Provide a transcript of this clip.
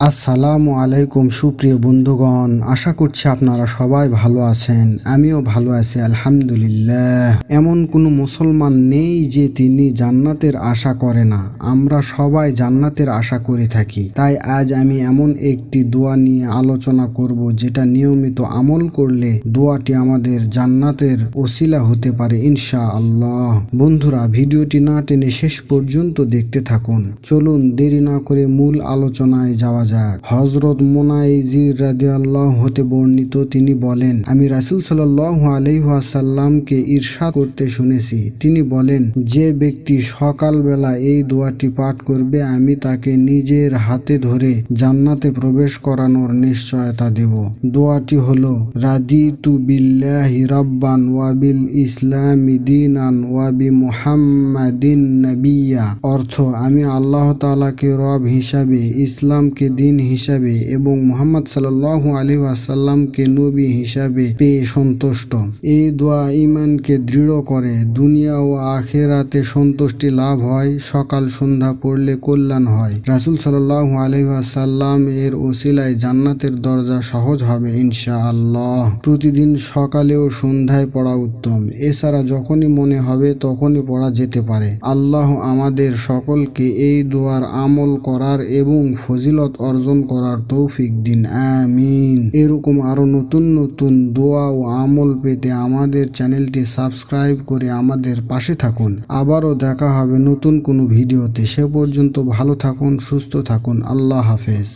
আসসালামু আলাইকুম, সুপ্রিয় বন্ধুগণ। আশা করছি আপনারা সবাই ভালো আছেন। আমিও ভালো আছি, আলহামদুলিল্লাহ। এমন কোনো মুসলমান নেই যে তিনি জান্নাতের আশা করে না। আমরা সবাই জান্নাতের আশা করে থাকি। তাই আজ আমি এমন একটি দোয়া নিয়ে আলোচনা করব, যেটা নিয়মিত আমল করলে দোয়াটি আমাদের জান্নাতের ওসিলা হতে পারে ইনশা আল্লাহ বন্ধুরা, ভিডিওটি না টেনে শেষ পর্যন্ত দেখতে থাকুন। চলুন দেরি না করে মূল আলোচনায় যাওয়া যাক। হজরত মোনাইজির রাদিয়াল্লাহ হতে বর্ণিত তিনি বলেন, আমি রাসুল সাল্লাহ আলাইহাসাল্লামকে ঈর্ষা করতে শুনেছি। তিনি বলেন, যে ব্যক্তি সকালবেলা এই দোয়াটি পাঠ করবে, আমি তাকে নিজের হাতে ধরে জান্নাতে প্রবেশ করানোর নিশ্চয়তা দেব। দোয়াটি হলো, রাদিতু বিল্লাহি রাব্বান ওয়াবিল ইসলামি দিনান ওয়াবি মুহাম্মাদিন নাবিয়া। অর্থ, আমি আল্লাহ তাআলাকে রব হিসাবে ইসলামকে দিন হিসাবে এবং মোহাম্মদ সাল্লাল্লাহু আলাইহি ওয়াসাল্লামকে নবী হিসাবে পেয়ে সন্তুষ্ট। এই দোয়া ইমানকে দৃঢ় করে, দুনিয়া ও আখেরাতে সন্তুষ্টি লাভ হয়, সকাল সন্ধ্যা পড়লে কল্যাণ হয়। রাসুল সাল্লাল্লাহু আলাইহি ওয়াসাল্লাম এর ওসিলায় জান্নাতের দরজা সহজ হবে ইনশা আল্লাহ প্রতিদিন সকালে ও সন্ধ্যায় পড়া উত্তম। এছাড়া যখনই মনে হবে তখনই পড়া যেতে পারে। আল্লাহ আমাদের সকলকে এই দোয়ার আমল করার এবং ফজিলত অর্জন করার তৌফিক দিন, আমিন। এরকম আরও নতুন নতুন দোয়া ও আমল পেতে আমাদের চ্যানেলটি সাবস্ক্রাইব করে আমাদের পাশে থাকুন। আবারও দেখা হবে নতুন কোনো ভিডিওতে। সে পর্যন্ত ভালো থাকুন, সুস্থ থাকুন। আল্লাহ হাফেজ।